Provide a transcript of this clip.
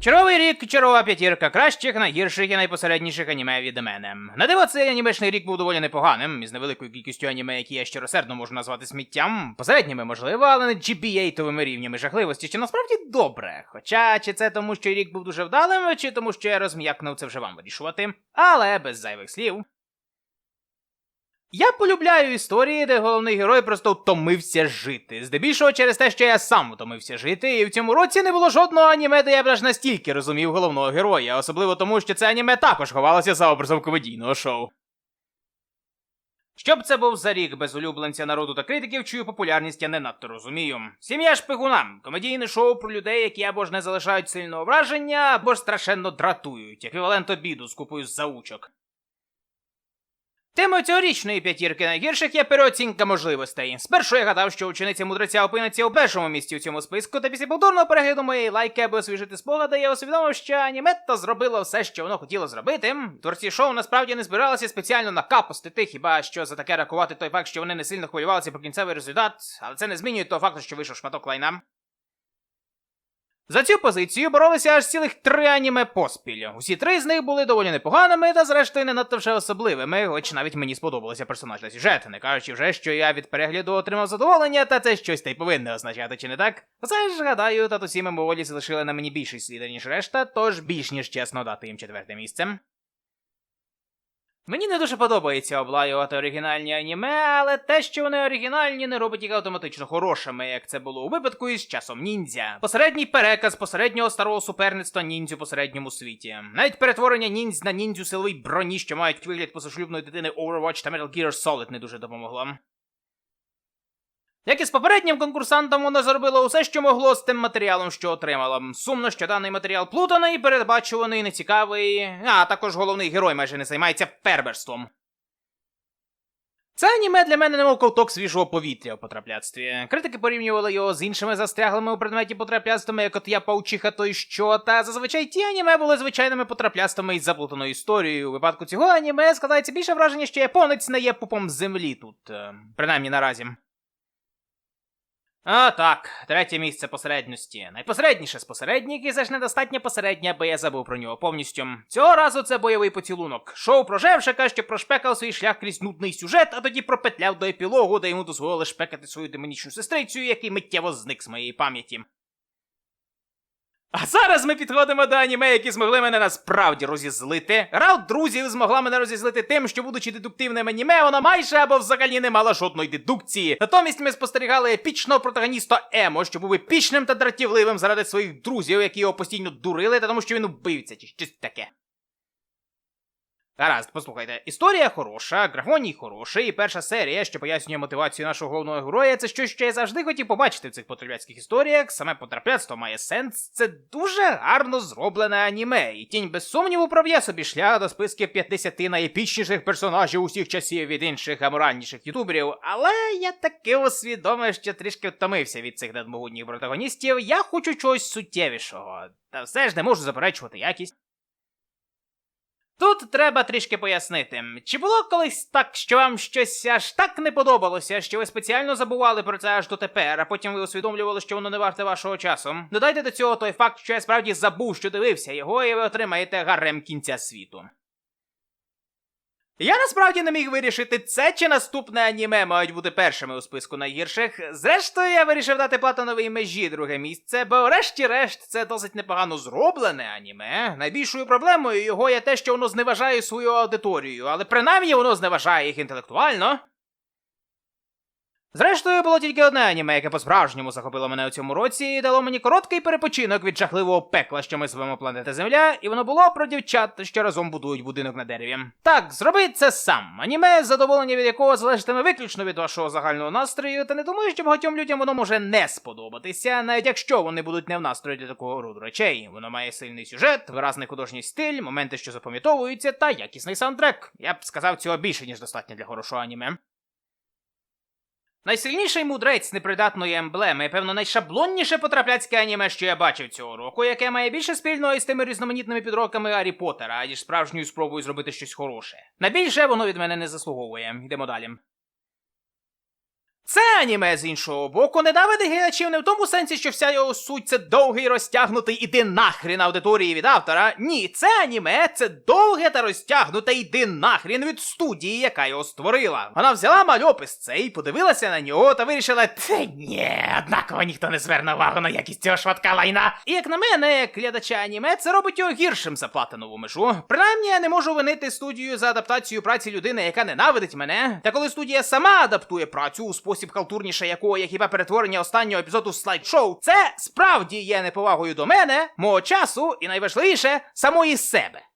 Черговий рік, чергова п'ятірка кращих, найгірших і найпосередніших аніме від мене. На диво, цей анімешний рік був доволі непоганим, із невеликою кількістю аніме, які я щиросердно можу назвати сміттям. Посередніми, можливо, але не GBA-товими рівнями жахливості, чи насправді добре. Хоча чи це тому, що рік був дуже вдалим, чи тому, що я розм'якнув це вже вам вирішувати. Але без зайвих слів. Я полюбляю історії, де головний герой просто втомився жити. Здебільшого через те, що я сам втомився жити, і в цьому році не було жодного аніме, де я б аж настільки розумів головного героя, особливо тому, що це аніме також ховалося за образом комедійного шоу. Щоб це був за рік без улюбленця народу та критиків, чию популярність я не надто розумію. Сім'я шпигуна комедійне шоу про людей, які або ж не залишають сильного враження, або ж страшенно дратують, еквівалент обіду з купою заучок. Темою цьогорічної п'ятірки найгірших є переоцінка можливостей. Спершу я гадав, що учениця мудреця опиниться у першому місці у цьому списку, та після повторного перегляду моєї лайки, аби освіжити спогади, я усвідомив, що анімето зробило все, що воно хотіло зробити. Творці шоу насправді не збиралися спеціально накапостити, хіба що за таке рахувати той факт, що вони не сильно хвилювалися про кінцевий результат, але це не змінює того факту, що вийшов шматок лайна. За цю позицію боролися аж цілих три аніме поспіль. Усі три з них були доволі непоганими, та зрештою не надто вже особливими, хоч навіть мені сподобалося персонаж та сюжет, не кажучи вже, що я від перегляду отримав задоволення, та це щось та й повинне означати, чи не так? Це ж гадаю, татусі мимоволі залишили на мені більший слід, ніж решта, тож більш ніж чесно дати їм четверте місце. Мені не дуже подобається облаювати оригінальні аніме, але те, що вони оригінальні, не робить їх автоматично хорошими, як це було у випадку із часом ніндзя. Посередній переказ посереднього старого суперництва ніндзю посередньому світі. Навіть перетворення ніндзь на ніндзю силовій броні, що мають вигляд позашлюбної дитини Overwatch та Metal Gear Solid не дуже допомогло. Як і з попереднім конкурсантом, вона зробила усе, що могло з тим матеріалом, що отримала. Сумно, що даний матеріал плутаний, передбачуваний, нецікавий, а також головний герой майже не займається ферберством. Це аніме для мене немов ковток свіжого повітря у потрапляцтві. Критики порівнювали його з іншими застряглими у предметі потрапляцтвами, як от я паучиха то й що, та зазвичай ті аніме були звичайними потрапляцтвами із заплутаною історією. У випадку цього аніме складається більше враження, що японець не є пупом землі тут, е, принаймні наразі. А так, третє місце посередності. Найпосередніше з посередніх і ж недостатньо посереднє, аби я забув про нього повністю. Цього разу це бойовий поцілунок. Шоу про Жевшика, що прошпекав свій шлях крізь нудний сюжет, а тоді пропетляв до епілогу, де йому дозволили шпекати свою демонічну сестрицю, який миттєво зник з моєї пам'яті. А зараз ми підходимо до аніме, які змогли мене насправді розізлити. Раунд друзів змогла мене розізлити тим, що, будучи дедуктивним аніме, вона майже або взагалі не мала жодної дедукції. Натомість ми спостерігали епічного протагоніста Емо, що був епічним та дратівливим заради своїх друзів, які його постійно дурили, та тому що він убивця чи щось таке. Гаразд, послухайте, історія хороша, графоній хороший, і перша серія, що пояснює мотивацію нашого головного героя, це щось, що я завжди хотів побачити в цих потрапляцьких історіях. Саме потрапляцтво має сенс. Це дуже гарно зроблене аніме, і тінь без сумніву проб'є собі шлях до списків 50 найепічніших персонажів усіх часів від інших аморальніших ютуберів. Але я таки усвідомив, що трішки втомився від цих надмогутніх протагоністів. Я хочу чогось суттєвішого. Та все ж не можу заперечувати якість. Тут треба трішки пояснити. Чи було колись так, що вам щось аж так не подобалося, що ви спеціально забували про це аж дотепер, а потім ви усвідомлювали, що воно не варте вашого часу? Додайте до цього той факт, що я справді забув, що дивився його, і ви отримаєте гарем кінця світу. Я насправді не міг вирішити, це чи наступне аніме мають бути першими у списку найгірших. Зрештою, я вирішив дати платоновій межі друге місце, бо врешті-решт це досить непогано зроблене аніме. Найбільшою проблемою його є те, що воно зневажає свою аудиторію, але принаймні воно зневажає їх інтелектуально. Зрештою, було тільки одне аніме, яке по-справжньому захопило мене у цьому році і дало мені короткий перепочинок від жахливого пекла, що ми звемо планета Земля, і воно було про дівчат, що разом будують будинок на дереві. Так, зроби це сам. Аніме, задоволення від якого залежатиме виключно від вашого загального настрою, та не думаю, що багатьом людям воно може не сподобатися, навіть якщо вони будуть не в настрої для такого роду речей. Воно має сильний сюжет, виразний художній стиль, моменти, що запам'ятовуються, та якісний саундтрек. Я б сказав цього більше, ніж достатньо для хорошого аніме. Найсильніший мудрець непридатної емблеми, певно, найшаблонніше потрапляцьке аніме, що я бачив цього року, яке має більше спільного із тими різноманітними підроками Гаррі Поттера, аніж справжньою спробою зробити щось хороше. Найбільше воно від мене не заслуговує. Йдемо далі. Це аніме з іншого боку не ненавидить глядачів не в тому сенсі, що вся його суть це довгий розтягнутий іди нахрін аудиторії від автора. Ні, це аніме це довге та розтягнуте іди нахрін від студії, яка його створила. Вона взяла мальопис цей, подивилася на нього та вирішила, це ні, однаково ніхто не зверне увагу на якість цього шватка лайна. І як на мене, як глядача аніме, це робить його гіршим за платинову межу. Принаймні, я не можу винити студію за адаптацію праці людини, яка ненавидить мене. Та коли студія сама адаптує працю у спосіб халтурніше якого є хіба перетворення останнього епізоду слайд-шоу, це справді є неповагою до мене, мого часу і найважливіше самої себе.